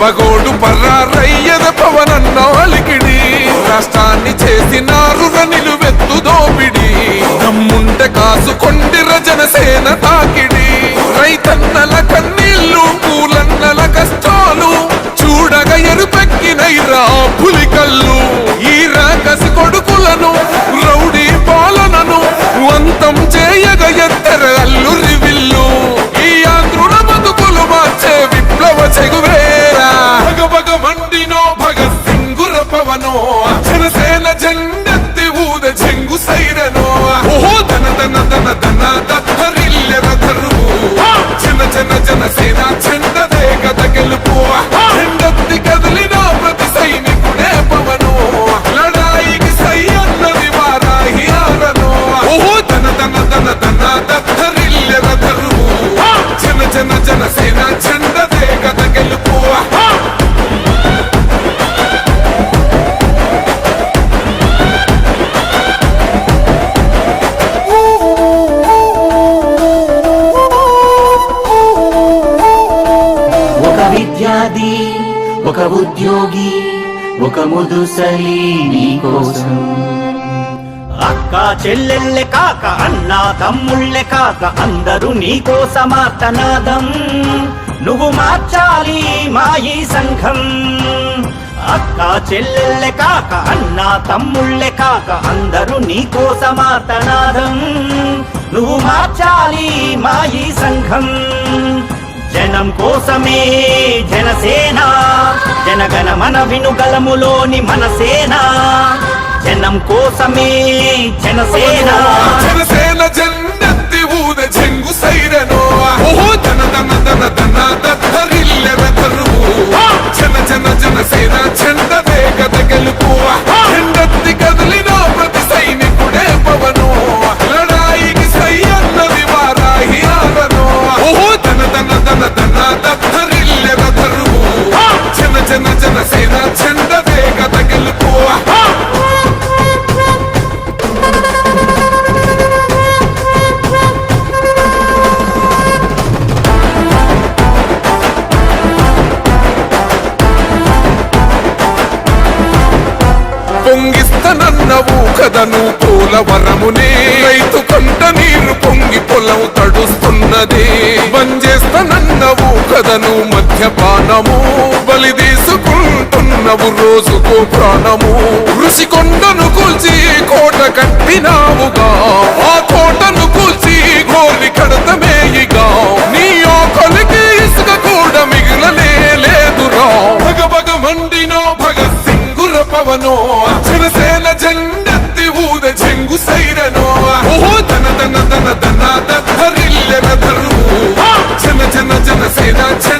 పగోడు పర్రారయ్యద పవనన్న అలికిడి. రాష్ట్రాన్ని చేసినారు నిలువెత్తు దోపిడి. దమ్ముంటే కాసుకొండిర రజనసేన తాకిడి. రైతన్నల కన్నీళ్ళు పూలన్నల కష్టాలు చూడగ ఎరుపెక్కినైరా పులికల్లు. ఈ రాకసి కొడుకులను రౌడీ పాలనను వంతం జనసేన జెండెత్తి ఊద చెంగు సైరనో. ఓహో దన దన దన దన దత్తరిల్లెర దరువు జన జన జనసేన చెండదే ఒక ఉద్యోగి ఒక ముదుసలి నీకోసం అక్క చెల్లెళ్ళె కాక అన్న తమ్ముళ్ళె కాక అందరూ నీకోసమార్తనాదం నువ్వు మార్చాలి మా ఈ సంఘం. అక్క చెల్లెళ్ళె కాక అన్న తమ్ముళ్ళె కాక అందరూ నీకోసమార్తనాదం నువ్వు మార్చాలి మా ఈ సంఘం. జనం కోసమే జనసేన. జనగణ మన వినుగలములోని మన సేన జనం కోసమే జనసేన. పొంగిస్తనన్నవు కదను పోలవరమునే రైతు కొంట నీరు పొంగి పొలం తడుస్తున్నది. బంజేస్తనన్నవు కదను మద్యపానము బలి తీసుకుంటున్నవు రోజుకో ప్రాణము. ఋషికొండను కూల్చి కోట కట్టినావుగా. Did I tell